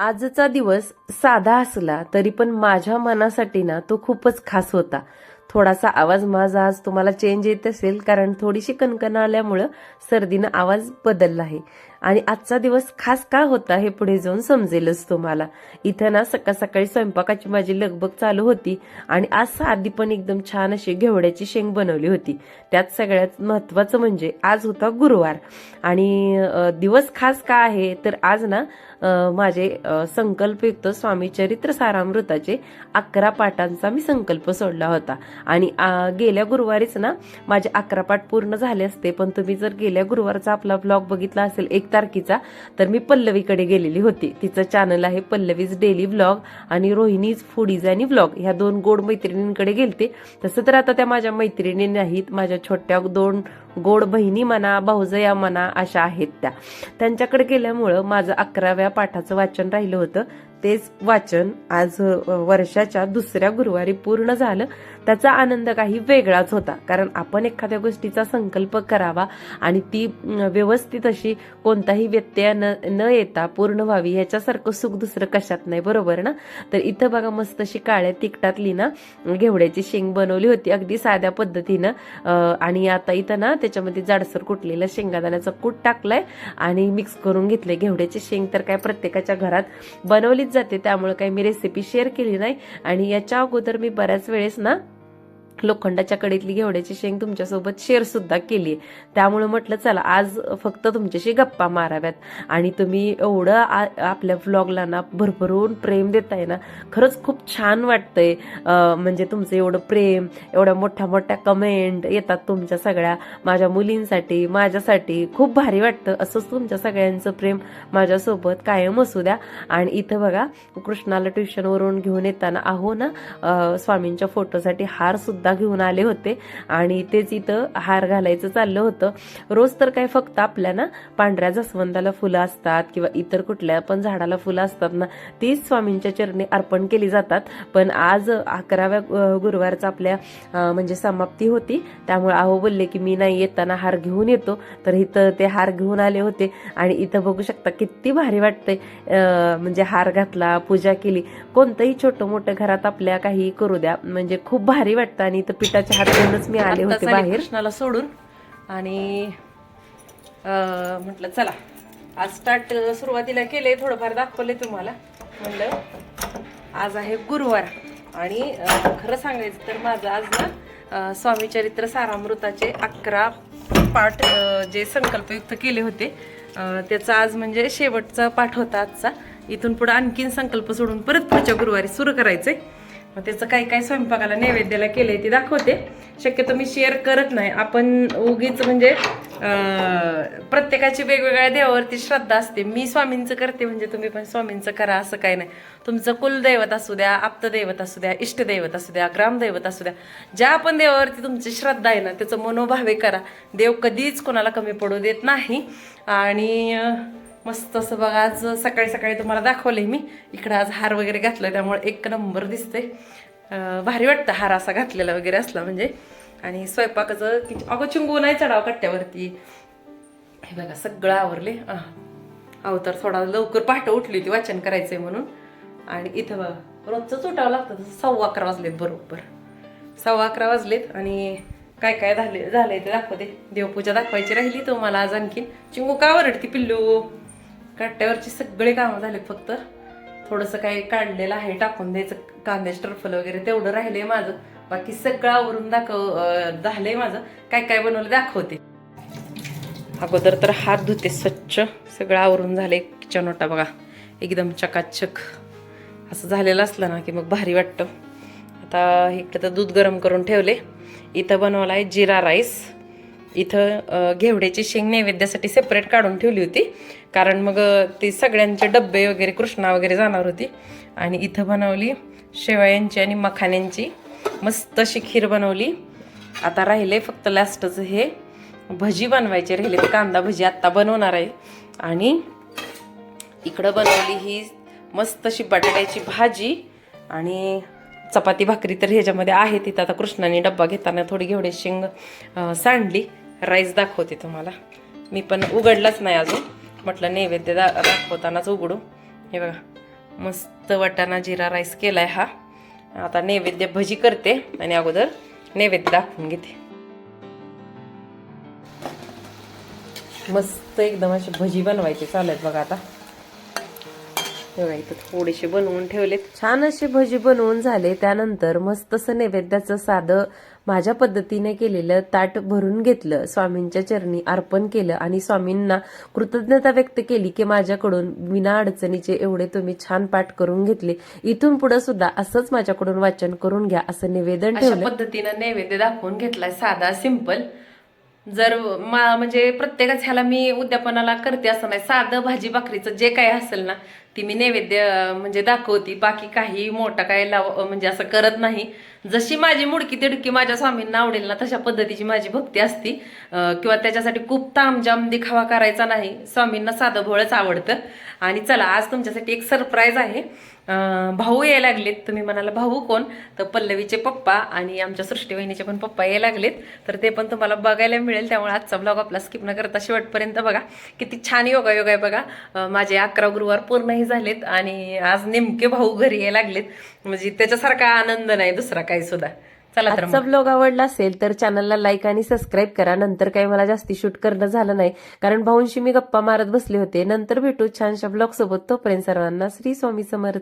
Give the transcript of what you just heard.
आजचा दिवस साधा असला तरी पण माझ्या मनासाठी ना तो खूपच खास होता. थोडासा आवाज माझा आज तुम्हाला चेंज येत असेल कारण थोडीशी कणकण आल्यामुळं सर्दीनं आवाज बदलला आहे. आणि आजचा दिवस खास का होता हे पुढे जाऊन समजेलच तुम्हाला. इथं ना सकाळ सकाळी स्वयंपाकाची माझी लगबग चालू होती आणि आज साधी पण एकदम छान अशी घेवड्याची शेंग बनवली होती. त्यात सगळ्यात महत्वाचं म्हणजे आज होता गुरुवार. आणि दिवस खास का आहे तर आज ना माझे संकल्पयुक्त स्वामी चरित्र सारामृताचे अकरा पाठांचा मी संकल्प सोडला होता. आणि गेल्या गुरुवारीच ना माझे अकरा पाठ पूर्ण झाले असते पण तुम्ही जर गेल्या गुरुवारचा आपला ब्लॉग बघितला असेल एक तारखेचा तर मी पल्लवीकडे गेलेली होती. तिचं चॅनल आहे पल्लवीज डेली ब्लॉग आणि रोहिणीज फुडीज आणि ब्लॉग ह्या दोन गोड मैत्रिणींकडे गेलते. तसं तर आता त्या माझ्या मैत्रिणी नाहीत. माझ्या छोट्या दोन गोड बहिणी म्हणा भाऊजया म्हणा अशा आहेत त्या. त्यांच्याकडे गेल्यामुळं माझं अकराव्या पाठाचं वाचन राहिलं होतं. तेच वाचन आज वर्षाच्या दुसऱ्या गुरुवारी पूर्ण झालं. त्याचा आनंद काही वेगळाच होता. कारण आपण एखाद्या गोष्टीचा संकल्प करावा आणि ती व्यवस्थित अशी कोणताही व्यत्यय न न येता पूर्ण व्हावी ह्याच्यासारखं सुख दुसरं कशात नाही. बरोबर ना? तर इथं बघा मस्त अशी काळ्या तिकटातली ना घेवड्याची शेंग बनवली होती अगदी साध्या पद्धतीनं. आणि आता इथं ना त्याच्यामध्ये जाडसर कुटलेलं शेंगादाण्याचं कूट टाकलंय आणि मिक्स करून घेतलंय. घेवड्याची शेंग तर काय प्रत्येकाच्या घरात बनवली जाते त्यामुळे काही मी रेसिपी शेअर केली नाही. आणि याच्या अगोदर मी बऱ्याच वेळेस ना लोखंडाच्या कडीतली घेवड्याची शेंग तुमच्यासोबत शेअर सुद्धा केली त्यामुळे म्हटलं चला आज फक्त तुमच्याशी गप्पा माराव्यात. आणि तुम्ही एवढं आ- आपल्या व्लॉगला ना भरभरून प्रेम देताय ना खरंच खूप छान वाटतंय. म्हणजे तुमचं एवढं प्रेम एवढ्या मोठ्या मोठ्या कमेंट येतात तुमच्या सगळ्या. माझ्या मुलींसाठी माझ्यासाठी खूप भारी वाटतं. असंच तुमच्या सगळ्यांचं प्रेम माझ्यासोबत कायम असू द्या. आणि इथं बघा कृष्णाला ट्युशनवरून घेऊन येताना आहो ना स्वामींच्या फोटोसाठी हार सुद्धा घेऊन आले होते आणि तेच इथं हार घालायचं चाललं होतं. रोज तर काय फक्त आपल्या ना पांढऱ्या जास्वंदाला फुलं असतात किंवा इतर कुठल्या पण झाडाला फुलं असतात ना तीच स्वामींच्या चरणी अर्पण केली जातात. पण आज अकराव्या गुरुवारचा आपल्या म्हणजे समाप्ती होती. त्यामुळे आहो बोलले की मी नाही येताना हार घेऊन येतो. तर इथं ते हार घेऊन आले होते आणि इथं बघू शकता किती भारी वाटते म्हणजे हार घातला पूजा केली. कोणतंही छोटं मोठं घरात आपल्या काही करू द्या. म्हणजे खूप भारी वाटतं आणि इथं पिठाच्या हात घेऊनच मी आले होते बाहेर. कृष्णाला सोडून. आणि म्हटलं चला आज स्टार्ट सुरुवातीला केले थोडंफार दाखवले तुम्हाला. म्हणलं आज आहे गुरुवार. आणि खरं सांगायचं तर माझं आज ना स्वामी चरित्र सारामृताचे अकरा पाठ जे संकल्पयुक्त केले होते त्याचा आज म्हणजे शेवटचा पाठ होता आजचा. इथून पुढे आणखीन संकल्प सोडून परत पुढच्या गुरुवारी सुरू करायचंय. मग त्याचं काही काही स्वयंपाकाला नैवेद्याला केलंय ते दाखवते. शक्यतो मी शेअर करत नाही. आपण उगीच म्हणजे प्रत्येकाची वेगवेगळ्या देवावरती श्रद्धा असते. मी स्वामींचं करते म्हणजे तुम्ही पण स्वामींचं करा असं काही नाही. तुमचं कुलदैवत असू द्या आप्तदैवत असू द्या इष्टदैवत असू द्या ग्रामदैवत असू द्या ज्या पण देवावरती तुमची श्रद्धा आहे ना त्याचं मनोभावे करा. देव कधीच कोणाला कमी पडू देत नाही. आणि मस्त असं बघा आज सकाळी सकाळी तुम्हाला दाखवलंय मी. इकडं आज हार वगैरे घातलं त्यामुळे एक नंबर दिसते भारी वाटतं हार असा घातलेला वगैरे असला म्हणजे. आणि स्वयंपाकाचं की अगं चिंगू नाही चढावं कट्ट्यावरती. हे बघा सगळं आवरले आह. अहो तर थोडा लवकर पहाटे उठली होती वाचन करायचंय म्हणून. आणि इथं बघा रोजच उठावं लागतं तसं सव्वा अकरा वाजलेत बरोबर. सव्वा अकरा वाजलेत आणि काय काय झाले झालंय ते दाखवते. देवपूजा दाखवायची राहिली तुम्हाला आज आणखीन. चिंगू का वरडती पिल्लू? कट्ट्यावरची सगळे कामं झाले फक्त. थोडंसं काही काढलेलं आहे टाकून द्यायचं. कांद्याचे टर्फल वगैरे तेवढं राहिलंय माझं. बाकी सगळं आवरून दाखव झालंय माझं. काय काय बनवलं दाखवते. अगोदर तर हात धुते स्वच्छ. सगळं आवरून झाले किचन ओटा बघा. एकदम चकाचक. असं झालेलं असलं ना की मग भारी वाटतं. आता इकडे तर दूध गरम करून ठेवले. इथं बनवला आहे जिरा राईस. इथं अं, घेवड्याची शेंग नैवेद्यासाठी सेपरेट काढून ठेवली होती. कारण मग ते सगळ्यांचे डब्बे वगैरे कृष्णा वगैरे जाणार होती. आणि इथं बनवली शेवयांची आणि मखाण्यांची. मस्त अशी खीर बनवली. आता राहिले फक्त लास्टचं हे भजी बनवायचे राहिले ते कांदा भजी आत्ता बनवणार आहे. आणि इकडं बनवली ही मस्त अशी बटाट्याची भाजी आणि चपाती भाकरी तर ह्याच्यामध्ये आहे तिथं. आता कृष्णाने डब्बा घेताना थोडी घेवडे शेंग सांडली. राईस दाखवते तुम्हाला. मी पण उघडलाच नाही अजून. म्हटलं नैवेद्य दा दाखवतानाच उघडू. हे बघा मस्त वाटाणा जिरा राईस केलाय हा. आता नैवेद्य भजी करते आणि अगोदर नैवेद्य दाखवून घेते. मस्त एकदम अशी भजी बनवायची चालेल बघा आता. तेव्हा इथं थोडेसे बनवून ठेवलेत. छान असे भजी बनवून झाले. त्यानंतर मस्त असं नैवेद्याचं साधं माझ्या पद्धतीने केलेलं ताट भरून घेतलं. स्वामींच्या चरणी अर्पण केलं आणि स्वामींना कृतज्ञता व्यक्त केली की माझ्याकडून विना अडचणीचे एवढे तुम्ही छान पाठ करून घेतले. इथून पुढे सुद्धा असंच माझ्याकडून वाचन करून घ्या असं निवेदन ठेवलं. पद्धतीनं नैवेद्य दाखवून घेतलाय साधा सिंपल जर मा म्हणजे प्रत्येकाच ह्याला मी उद्यापनाला करते असं नाही. साधं भाजी भाकरीचं जे काही असेल ना ती मी नैवेद्य म्हणजे दाखवती. बाकी काही मोठा काय लाव म्हणजे असं करत नाही. जशी माझी मुडकी तिडकी माझ्या स्वामींना आवडेल ना तशा पद्धतीची माझी भक्ती असती. किंवा त्याच्यासाठी खूप तामजाम दिखावा करायचा नाही. स्वामींना साधं भोळच आवडतं. आणि चला आज तुमच्यासाठी एक सरप्राईज आहे. भाऊ यायला लागलेत. तुम्ही म्हणाला भाऊ कोण? तर पल्लवीचे पप्पा आणि आमच्या सृष्टी वहिनीचे पण पप्पा यायला लागलेत. तर ते पण तुम्हाला बघायला मिळेल. त्यामुळे आजचा ब्लॉग आपला स्किप न करता शेवटपर्यंत बघा. किती छान योगा योग आहे बघा. माझे अकरा गुरुवार पूर्णही झालेत आणि आज नेमके भाऊ घरी यायला लागलेत. म्हणजे त्याच्यासारखा आनंद नाही दुसरा काही सुद्धा. चला तर आजचा ब्लॉग आवडला असेल तर चॅनलला लाईक आणि सबस्क्राईब करा. नंतर काही मला जास्ती शूट करणं झालं नाही. कारण भाऊंशी मी गप्पा मारत बसले होते. नंतर भेटू छानशा ब्लॉग सोबत. तोपर्यंत सर्वांना श्री स्वामी समर्थ.